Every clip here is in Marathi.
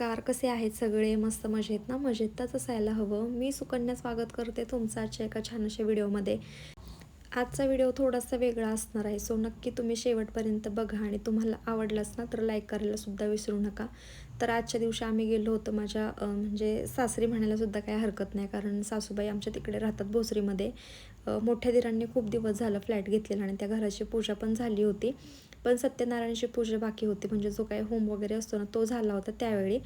नमस्कार कसे आहेत सगळे? मस्त मजेत ना? मजेतच असायला हवं. मी सुकन्या स्वागत करते तुमचं आजच्या एका छान अशा व्हिडिओमध्ये. आजचा व्हिडिओ थोडासा वेगळा असणार आहे सो नक्की तुम्ही शेवटपर्यंत बघा आणि तुम्हाला आवडलाच ना तर लाईक करायला सुद्धा विसरू नका. तर आजच्या दिवशी आम्ही गेलो होतो माझ्या म्हणजे सासरी म्हणायला सुद्धा काही हरकत नाही कारण सासूबाई आमच्या तिकडे राहतात भोसरीमध्ये. मोठ्या दिरांनी खूप दिवस झालं फ्लॅट घेतलेला आणि त्या घराची पूजा पण झाली होती. पण सत्यनारायणची पूजा बाकी होती. म्हणजे जो काही होम वगैरे असतो ना तो झाला होता त्यावेळी.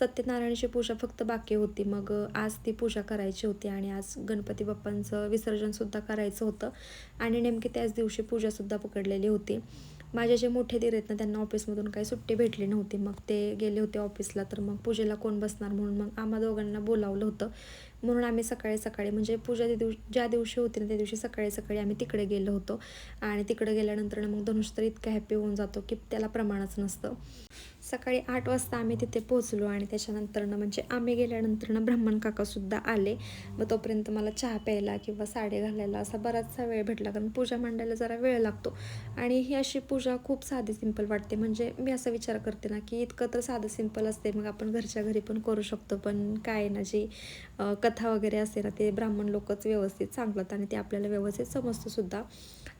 सत्यनारायणची पूजा फक्त बाकी होती. मग आज ती पूजा करायची होती आणि आज गणपती बाप्पांचं विसर्जनसुद्धा करायचं होतं. आणि नेमकी त्याच दिवशी पूजासुद्धा पकडलेली होती. माझे जे मोठे दीर आहेत ना त्यांना ऑफिसमधून काही सुट्टी भेटली नव्हती. मग ते गेले होते ऑफिसला. तर मग पूजेला कोण बसणार म्हणून मग आम्हा दोघांना बोलावलं होतं. म्हणून आम्ही सकाळी सकाळी म्हणजे पूजा त्या दिवशी ज्या दिवशी होती ना त्या दिवशी सकाळी सकाळी आम्ही तिकडे गेलो होतो. आणि तिकडे गेल्यानंतर मग धनुष तर इतका हॅपी होऊन जातो की त्याला प्रमाणच नसतं. सकाळी आठ वाजता आम्ही तिथे पोहोचलो आणि त्याच्यानंतरनं म्हणजे आम्ही गेल्यानंतरनं ब्राह्मण काकासुद्धा आले. मग तोपर्यंत मला चहा प्यायला किंवा साडी घालायला असा बराचसा वेळ भेटला कारण पूजा मांडायला जरा वेळ लागतो. आणि ही अशी पूजा खूप साधी सिंपल वाटते. म्हणजे मी असा विचार करते ना की इतकं तर साधं सिंपल असते मग आपण घरच्या घरी पण करू शकतो. पण काय आहे ना जी कथा वगैरे असते ना ते ब्राह्मण लोकच व्यवस्थित सांगतात आणि ते आपल्याला व्यवस्थित समजतं सुद्धा.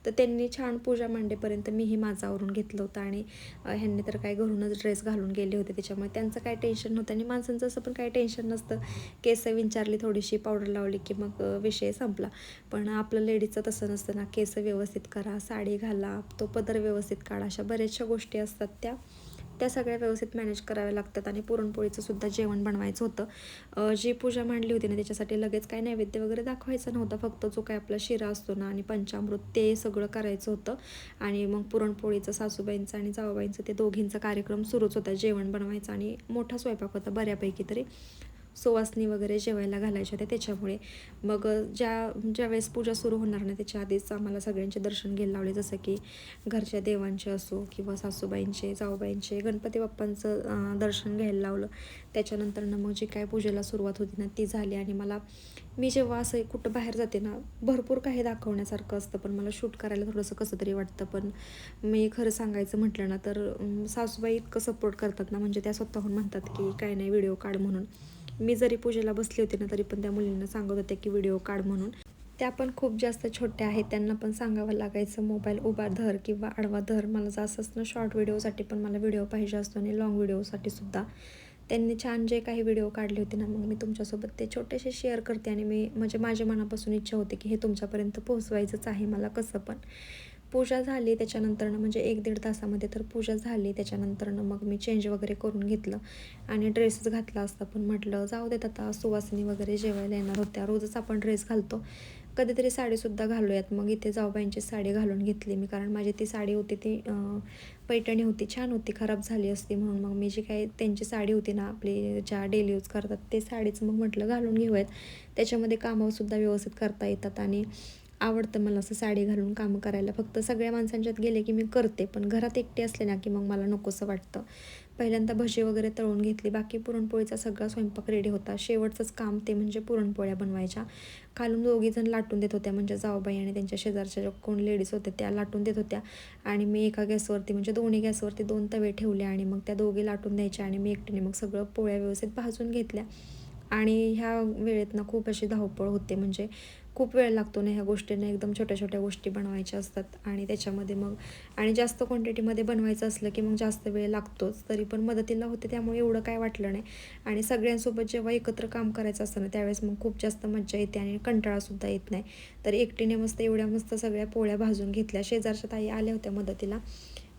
तर त्यांनी छान पूजा मांडेपर्यंत मीही माझं आवरून घेतलं होतं आणि ह्यांनी तर काय घरूनच ड्रेस घालून गेले होते त्याच्यामुळे त्यांचं काय टेन्शन नव्हतं आणि माणसांचं असं पण काही टेन्शन नसतं. केस विंचारली थोडीशी पावडर लावली की मग विषय संपला. पण आपलं लेडीजचं तसं नसतं ना केस व्यवस्थित करा साडी घाला तो पदर व्यवस्थित काढा अशा बऱ्याचशा गोष्टी असतात त्या. त्या सगळ्या व्यवस्थित मॅनेज कराव्या लागतात आणि पुरणपोळीचं सुद्धा जेवण बनवायचं होतं. जी पूजा मांडली होती ना त्याच्यासाठी लगेच काय नैवेद्य वगैरे दाखवायचं नव्हतं. फक्त जो काय आपला शिरा असतो ना आणि पंचामृत ते सगळं करायचं होतं. आणि मग पुरणपोळीचं सासूबाईंचं आणि जाऊबाईंचं ते दोघींचा कार्यक्रम सुरूच होता. जेवण बनवायचं आणि मोठा स्वयंपाक होता बऱ्यापैकी तरी. सुवासनी वगैरे जेवायला घालायच्या होत्या त्याच्यामुळे. मग ज्या ज्यावेळेस पूजा सुरू होणार ना त्याच्या आधीच आम्हाला सगळ्यांचे दर्शन घ्यायला लावले. जसं की घरच्या देवांचे असो किंवा सासूबाईंचे जाऊबाईंचे गणपती बाप्पांचं दर्शन घ्यायला लावलं. त्याच्यानंतरनं मग जी काय पूजेला सुरुवात होती ना ती झाली. आणि मला मी जेव्हा असं कुठं बाहेर जाते ना भरपूर काही दाखवण्यासारखं असतं. पण मला शूट करायला थोडंसं कसं तरी वाटतं. पण मी खरं सांगायचं म्हटलं ना तर सासूबाई इतकं सपोर्ट करतात ना म्हणजे त्या स्वतःहून म्हणतात की काय नाही व्हिडिओ काढ म्हणून. मी जरी पूजेला बसली होती ना तरी पण त्या मुलींना सांगत होते की व्हिडिओ काढ म्हणून. त्या पण खूप जास्त छोट्या आहेत. त्यांना पण सांगावं लागायचं मोबाईल उभा धर किंवा आडवा धर. मला जास्त असतं शॉर्ट व्हिडिओसाठी पण मला व्हिडिओ पाहिजे असतो आणि लॉंग व्हिडिओसाठी सुद्धा. त्यांनी छान जे काही व्हिडिओ काढले होते ना मग मी तुमच्यासोबत ते छोटेसे शेअर करते आणि मी म्हणजे माझ्या मनापासून इच्छा होते की हे तुमच्यापर्यंत पोहोचवायचंच आहे मला कसं पण. पूजा झाली त्याच्यानंतरनं म्हणजे एक दीड तासामध्ये तर पूजा झाली त्याच्यानंतरनं मग मी चेंज वगैरे करून घेतलं आणि ड्रेसच घातला असता. पण म्हटलं जाऊ देत आता सुवासिनी वगैरे जेवायला येणार होत्या. रोजच आपण ड्रेस घालतो. कधीतरी साडीसुद्धा घालूयात. मग इथे जाऊबाईंची साडी घालून घेतली मी. कारण माझी ती साडी होती ती पैठणी होती. छान होती. खराब झाली असती म्हणून मग मी जी काही त्यांची साडी होती ना आपली ज्या डेली यूज करतात ते साडीच मग म्हटलं घालून घेऊयात. त्याच्यामध्ये कामंसुद्धा व्यवस्थित करता येतात आणि आवडतं मला असं साडी घालून कामं करायला. फक्त सगळ्या माणसांच्यात गेले की मी करते पण घरात एकटे असले ना की मग मला नकोसं वाटतं. पहिल्यांदा भजी वगैरे तळून घेतली बाकी पुरणपोळीचा सगळा स्वयंपाक रेडी होता. शेवटचंच काम ते म्हणजे पुरणपोळ्या बनवायच्या. खालून दोघीजण लाटून देत होत्या म्हणजे जाऊबाई आणि त्यांच्या शेजारच्या ज्या कोण लेडीज होत्या त्या लाटून देत होत्या. आणि मी एका गॅसवरती म्हणजे दोन्ही गॅसवरती दोन तवे ठेवले आणि मग त्या दोघी लाटून द्यायच्या आणि मी एकटीने मग सगळं पोळ्या व्यवस्थित भाजून घेतल्या. आणि ह्या वेळेतनं खूप अशी धावपळ होते. म्हणजे खूप वेळ लागतो ना ह्या गोष्टींना एकदम छोट्या छोट्या गोष्टी बनवायच्या असतात. आणि त्याच्यामध्ये मग आणि जास्त क्वांटिटीमध्ये बनवायचं असलं की मग जास्त वेळ लागतोच. तरी पण मदतीला होते त्यामुळे एवढं काय वाटलं नाही. आणि सगळ्यांसोबत जेव्हा एकत्र काम करायचं असतं ना त्यावेळेस मग खूप जास्त मज्जा येते आणि कंटाळासुद्धा येत नाही. तर एकटीने मस्त एवढ्या मस्त सगळ्या पोळ्या भाजून घेतल्या. शेजारच्या ताई आल्या होत्या मदतीला.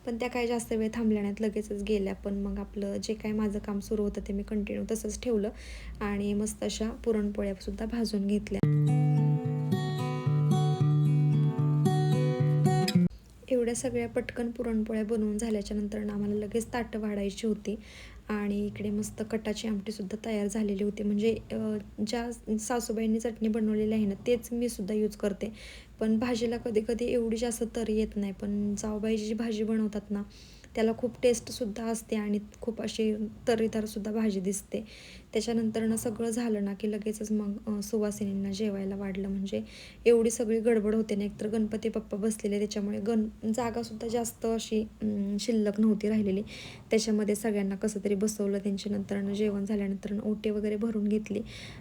पण त्या काही जास्त वेळ थांबल्या नाहीत लगेचच गेल्या. पण मग आपलं जे काही माझं काम सुरू होतं ते मी कंटिन्यू तसंच ठेवलं आणि मस्त अशा पुरणपोळ्यासुद्धा भाजून घेतल्या. एवढ्या सगळ्या पटकन पुरणपोळ्या बनवून झाल्याच्यानंतर ना आम्हाला लगेच ताटं वाढायची होती. आणि इकडे मस्त कटाची आमटीसुद्धा तयार झालेली होती. म्हणजे ज्या सासूबाईंनी चटणी बनवलेली आहे ना तेच मी सुद्धा यूज करते. पण भाजीला कधी कधी एवढी जास्त तरी येत नाही. पण जाऊबाई जी भाजी बनवतात ना त्याला खूप टेस्टसुद्धा असते आणि खूप अशी तर्रीदारसुद्धा भाजी दिसते. त्याच्यानंतरनं सगळं झालं ना की लगेचच मग सुवासिनींना जेवायला वाढलं. म्हणजे एवढी सगळी गडबड होते ना एकतर गणपती बाप्पा बसलेले त्याच्यामुळे गण जागासुद्धा जास्त अशी शिल्लक नव्हती राहिलेली. त्याच्यामध्ये सगळ्यांना कसं तरी बसवलं. त्यांच्या नंतरनं जेवण झाल्यानंतर ओटे वगैरे भरून घेतली.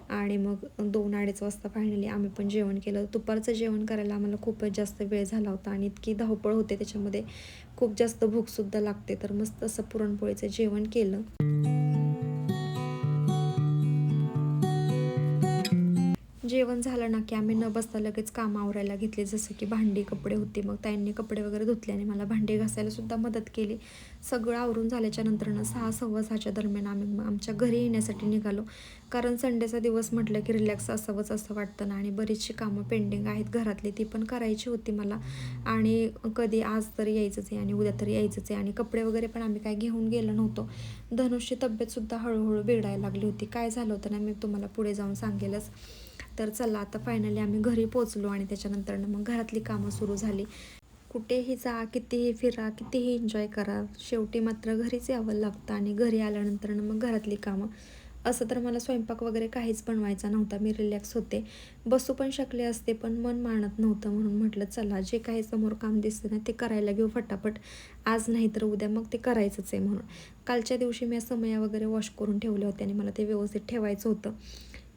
आणि मग दोन अडीच वाजता फायनली आम्ही पण जेवण केलं. दुपारचं जेवण करायला आम्हाला खूपच जास्त वेळ झाला होता आणि इतकी धावपळ होते त्याच्यामध्ये. खूप जास्त भूकसुद्धा लागते. तर मस्त असं पुरणपोळीचं जेवण केलं. जेवण झालं ना की आम्ही न बसता लगेच काम आवरायला घेतले. जसं की भांडी कपडे होते. मग त्यांनी कपडे वगैरे धुतले आणि मला भांडी घासायला सुद्धा मदत केली. सगळं आवरून झाल्याच्या नंतरनं सहा सव्वा सहाच्या दरम्यान आम्ही आमच्या घरी येण्यासाठी निघालो. कारण संडेचा दिवस म्हटलं की रिलॅक्स असावंच असं वाटतं ना. आणि बरीचशी कामं पेंडिंग आहेत घरातली. ती पण करायची होती मला. आणि कधी आज तरी यायचंच आहे आणि उद्या तरी यायचंच आहे. आणि कपडे वगैरे पण आम्ही काय घेऊन गेलो नव्हतो. धनुषची तब्येतसुद्धा हळूहळू बिघडायला लागली होती. काय झालं होतं ना मी तुम्हाला पुढे जाऊन सांगेलच. तर चला आता फायनली आम्ही घरी पोचलो आणि त्याच्यानंतर मग घरातली कामं सुरू झाली. कुठेही जा कितीही फिरा कितीही एन्जॉय करा शेवटी मात्र घरीच यावं लागतं आणि घरी आल्यानंतर मग घरातली कामं. असं तर मला स्वयंपाक वगैरे काहीच बनवायचा नव्हता मी रिलॅक्स होते. बसू पण शकले असते पण मन मानत नव्हतं म्हणून म्हटलं चला जे काही समोर काम दिसतं ना ते करायला घेऊ फटाफट. आज नाही तर उद्या मग ते करायचंच आहे म्हणून. कालच्या दिवशी मी समया वगैरे वॉश करून ठेवले होते आणि मला ते व्यवस्थित ठेवायचं होतं.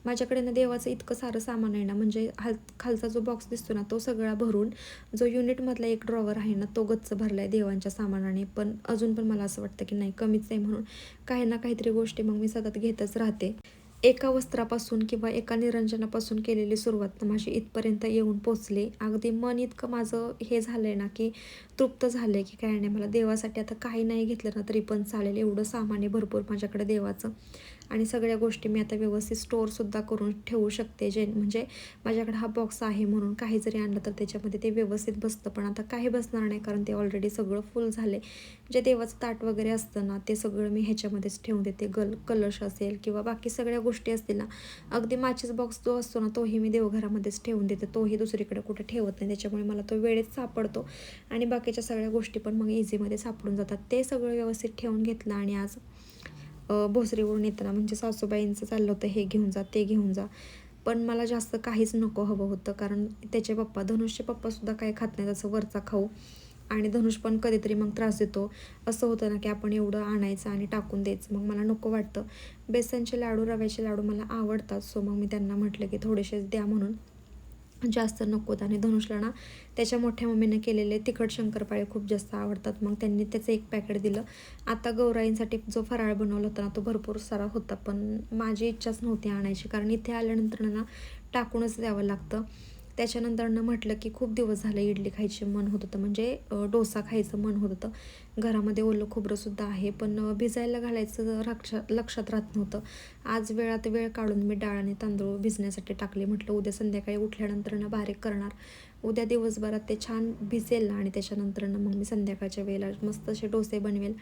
माझ्याकडे ना देवाचं इतकं सारं सामान आहे ना म्हणजे हाल खालचा जो बॉक्स दिसतो ना तो सगळा भरून जो युनिटमधला एक ड्रॉवर आहे ना तो गच्च भरला आहे देवांच्या सामानाने. पण अजून पण मला असं वाटतं की नाही कमीच आहे म्हणून. काही ना काहीतरी गोष्टी मग मी सतत घेतच राहते. एका वस्त्रापासून किंवा एका निरंजनापासून केलेली सुरुवात माझी इथपर्यंत येऊन पोचले. अगदी मन इतकं माझं हे झालं आहे ना की तृप्त झालं आहे की काय नाही मला देवासाठी आता काही नाही घेतलं ना तरी पण चालेल एवढं सामान आहे भरपूर माझ्याकडे देवाचं. आणि सगळ्या गोष्टी मी आता व्यवस्थित स्टोअरसुद्धा करून ठेवू शकते. जे म्हणजे माझ्याकडे हा बॉक्स आहे म्हणून काही जरी आणलं तर त्याच्यामध्ये ते व्यवस्थित बसतं. पण आता काही बसणार नाही कारण ते ऑलरेडी सगळं फुल झाले जे देवाचं ताट वगैरे असतं ना ते सगळं मी ह्याच्यामध्येच ठेवून देते. गल कलश असेल किंवा बाकी सगळ्या गोष्टी असतील ना अगदी माचीस बॉक्स जो असतो ना तोही मी देवघरामध्येच ठेवून देते. तोही दुसरीकडे कुठे ठेवत नाही. त्याच्यामुळे मला तो वेळेत सापडतो. आणि बाकीच्या सगळ्या गोष्टी पण मग इझीमध्ये सापडून जातात. ते सगळं व्यवस्थित ठेवून घेतलं आणि आज भोसरीवरून येताना म्हणजे सासूबाईंचं चाललं होतं हे घेऊन जा ते घेऊन जा. पण मला जास्त काहीच नको हवं होतं कारण त्याचे पप्पा धनुषचे पप्पासुद्धा काही खात नाही तसं वरचा खाऊ. आणि धनुष पण कधीतरी मग त्रास देतो. असं होतं ना की आपण एवढं आणायचं आणि टाकून द्यायचं. मग मला नको वाटतं. बेसनचे लाडू रव्याचे लाडू मला आवडतात. सो मग मी त्यांना म्हटलं की थोडेसेच द्या म्हणून. जास्त नकोत आणि धनुषला ना त्याच्या मोठ्या मम्मीनं केलेले तिखट शंकरपाळे खूप जास्त आवडतात. मग त्यांनी त्याचं एक पॅकेट दिलं. आता गौराईंसाठी जो फराळ बनवला होता ना तो भरपूर सारा होता. पण माझी इच्छाच नव्हती आणायची. कारण इथे आल्यानंतर ना टाकूनच द्यावं लागतं. त्याच्यानंतरनं म्हटलं की खूप दिवस झाले इडली खायची मन होत होतं. म्हणजे डोसा खायचं मन होत होतं. घरामध्ये ओलं खोबरंसुद्धा आहे पण भिजायला घालायचं लक्षात लक्षात राहत नव्हतं. आज वेळात वेळ काढून मी डाळ आणि तांदूळ भिजण्यासाठी टाकले. म्हटलं उद्या संध्याकाळी उठल्यानंतरनं बारीक करणार. उद्या दिवसभरात ते छान भिजेल ना आणि त्याच्यानंतरनं मग मी संध्याकाळच्या वेळेला मस्त असे डोसे बनवेल.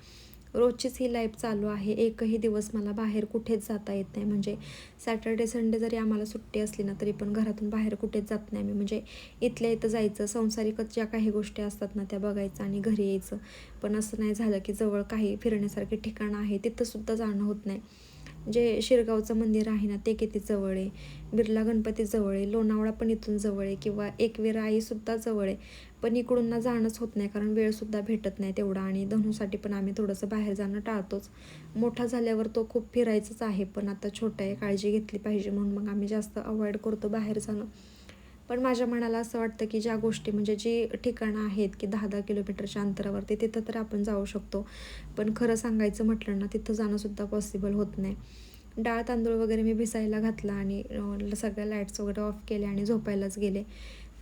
रोजचीच ही लाईफ चालू आहे. एकही दिवस मला बाहेर कुठेच जाता येत नाही. म्हणजे सॅटर्डे संडे जरी आम्हाला सुट्टी असली ना तरी पण घरातून बाहेर कुठेच जात नाही मी. म्हणजे इथल्या इथं जायचं संसारिकच ज्या काही गोष्टी असतात ना त्या बघायचं आणि घरी यायचं. पण असं नाही झालं की जवळ काही फिरण्यासारखे ठिकाणं आहे तिथंसुद्धा जाणं होत नाही. जे शिरगावचं मंदिर आहे ना ते किती जवळ आहे? बिर्ला गणपती जवळ आहे लोणावळा पण इथून जवळ आहे किंवा एकवीरा आईसुद्धा जवळ आहे. पण इकडून ना जाणंच होत नाही कारण वेळसुद्धा भेटत नाही तेवढा आणि धनुसाठी पण आम्ही थोडंसं बाहेर जाणं टाळतोच. मोठा झाल्यावर तो खूप फिरायचंच आहे पण आता छोटा आहे काळजी घेतली पाहिजे म्हणून मग आम्ही जास्त अवॉइड करतो बाहेर जाणं. पण माझ्या मनाला असं वाटतं की ज्या गोष्टी म्हणजे जी ठिकाणं आहेत की दहा दहा किलोमीटरच्या अंतरावरती तिथं तर आपण जाऊ शकतो. पण खरं सांगायचं म्हटलं ना तिथं जाणंसुद्धा पॉसिबल होत नाही. डाळ तांदूळ वगैरे मी भिसायला घातला आणि सगळ्या लाईट्स वगैरे ऑफ केले आणि झोपायलाच गेले.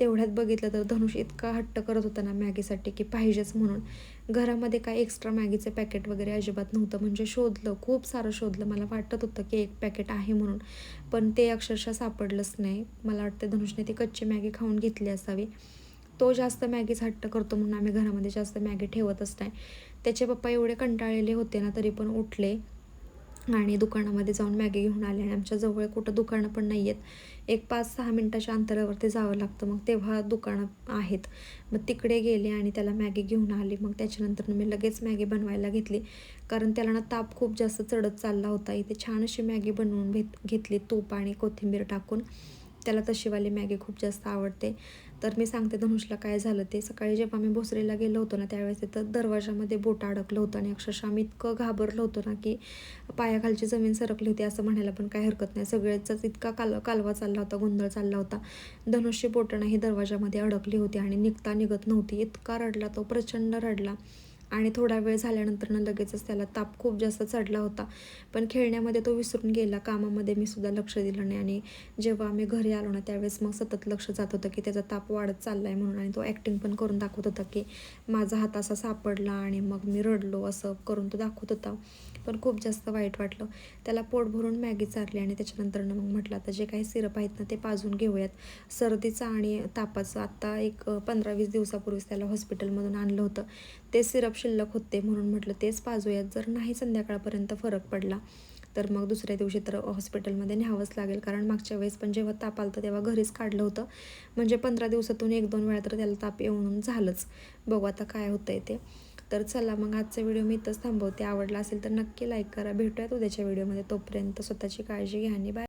तेवढ्यात बघितलं तर धनुष इतका हट्ट करत होता ना मॅगीसाठी की पाहिजेच म्हणून. घरामध्ये काय एक्स्ट्रा मॅगीचं पॅकेट वगैरे अजिबात नव्हतं. म्हणजे शोधलं खूप सारं शोधलं. मला वाटत होतं की एक पॅकेट आहे म्हणून. पण ते अक्षरशः सापडलंच नाही. मला वाटतं धनुषने ती कच्ची मॅगी खाऊन घेतली असावी. तो जास्त मॅगीच हट्ट करतो म्हणून आम्ही घरामध्ये जास्त मॅगी ठेवतच नाही. त्याचे पप्पा एवढे कंटाळलेले होते ना तरी पण उठले. आणि दुकानामध्ये जाऊन मॅगी घेऊन आले आणि आमच्या जवळ कुठं दुकानं पण नाही आहेत. एक पाच सहा मिनटाच्या अंतरावरती जावं लागतं. मग तेव्हा दुकानं आहेत. मग तिकडे गेले आणि त्याला मॅगी घेऊन आली. मग त्याच्यानंतर मी लगेच मॅगी बनवायला घेतली. कारण त्याला ना ताप खूप जास्त चढत चालला होता. इथे छान अशी मॅगी बनवून घेत घेतली तूप आणि कोथिंबीर टाकून. त्याला तशीवाली मॅगी खूप जास्त आवडते. तर मी सांगते धनुषला काय झालं ते. सकाळी जेव्हा मी भोसरीला गेलो होतो ना त्यावेळेस तिथं दरवाजामध्ये बोट अडकलं होतं आणि अक्षरशः आम्ही इतकं घाबरलो होतो ना की पायाखालची जमीन सरकली होती असं म्हणायला पण काय हरकत नाही. सगळ्याचाच इतका काल कालवा चालला होता गोंधळ चालला होता. धनुषची बोटं ही दरवाजामध्ये अडकली होती आणि निघता निघत नव्हती. इतका रडला तो प्रचंड रडला. आणि थोडा वेळ झाल्यानंतरनं लगेचच त्याला ताप खूप जास्त चढला होता. पण खेळण्यामध्ये तो विसरून गेला. कामामध्ये मी सुद्धा लक्ष दिलं नाही आणि जेव्हा आम्ही घरी आलो ना त्यावेळेस मग सतत लक्ष जात होतं की त्याचा ताप वाढत चालला आहे म्हणून आणि तो ॲक्टिंग पण करून दाखवत होता की माझा हात असा सापडला आणि मग मी रडलो असं करून तो दाखवत होता. पण खूप जास्त वाईट वाटलं. त्याला पोट भरून मॅगी चारली आणि त्याच्यानंतर मग म्हटलं आता जे काही सिरप आहेत ना ते पाजून घेऊयात. सर्दीचं आणि तापाचं आत्ता एक पंधरा वीस दिवसापूर्वीच त्याला हॉस्पिटलमधून आणलं होतं. ते सिरप शिल्लक होते म्हणून म्हटलं तेच पाजूयात. जर नाही संध्याकाळपर्यंत फरक पडला तर मग दुसऱ्या दिवशी तर हॉस्पिटलमध्ये न्यावंच लागेल. कारण मागच्या वेळेस पण जेव्हा ताप आलं तेव्हा घरीच काढलं होतं. म्हणजे पंधरा दिवसातून एक दोन वेळा तर त्याला ताप येऊन झालंच. बघू आता काय होतं आहे ते. तर चला मग आजचा व्हिडिओ मी इथंच थांबवते. आवडला असेल तर नक्की लाईक करा. भेटूयात उद्याच्या व्हिडिओमध्ये. तोपर्यंत स्वतःची काळजी घ्या आणि बाय